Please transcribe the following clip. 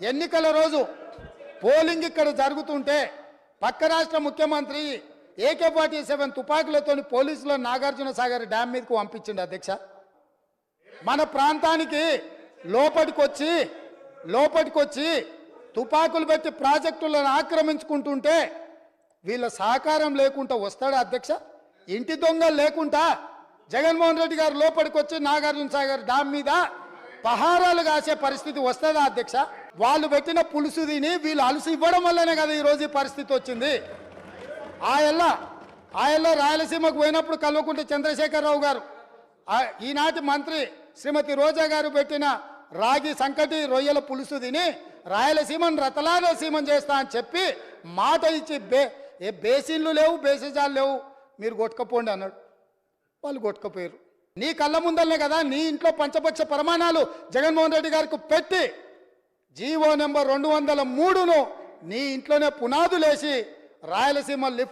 ఎన్నికల రోజు పోలింగ్ ఇక్కడ జరుగుతుంటే పక్క రాష్ట్ర ముఖ్యమంత్రి ఏకే ఫార్టీ సెవెన్ తుపాకులతో పోలీసులు నాగార్జున సాగర్ డ్యామ్ మీదకు పంపించిండు అధ్యక్ష. మన ప్రాంతానికి లోపలికొచ్చి లోపలికొచ్చి తుపాకులు పెట్టి ప్రాజెక్టులను ఆక్రమించుకుంటుంటే వీళ్ళ సహకారం లేకుండా వస్తాడా అధ్యక్ష? ఇంటి దొంగలు లేకుండా జగన్మోహన్ రెడ్డి గారు లోపలికి వచ్చి నాగార్జున సాగర్ డామ్ మీద పహారాలు కాసే పరిస్థితి వస్తుందా అధ్యక్ష? వాళ్ళు పెట్టిన పులుసు తిని వీళ్ళు అలుసు ఇవ్వడం వల్లనే కదా ఈరోజు ఈ పరిస్థితి వచ్చింది. ఆయల్ల ఆయల్ల రాయలసీమకు పోయినప్పుడు కల్వకుంట్ల చంద్రశేఖరరావు గారు ఈనాటి మంత్రి శ్రీమతి రోజా గారు పెట్టిన రాగి సంకటి రొయ్యల పులుసు తిని రాయలసీమను రతలాలసీమం చేస్తా అని చెప్పి మాట ఇచ్చి బే ఏ బేసిన్లు లేవు బేసిజాలు లేవు మీరు కొట్టుకపోండి అన్నాడు. వాళ్ళు కొట్టుకపోయారు నీ కళ్ళ ముందలనే కదా నీ ఇంట్లో పంచపక్ష ప్రమాణాలు జగన్మోహన్ రెడ్డి గారికి పెట్టి జీవో నెంబర్ రెండు వందల మూడును నీ ఇంట్లోనే పునాదులేసి రాయలసీమ లిఫ్ట్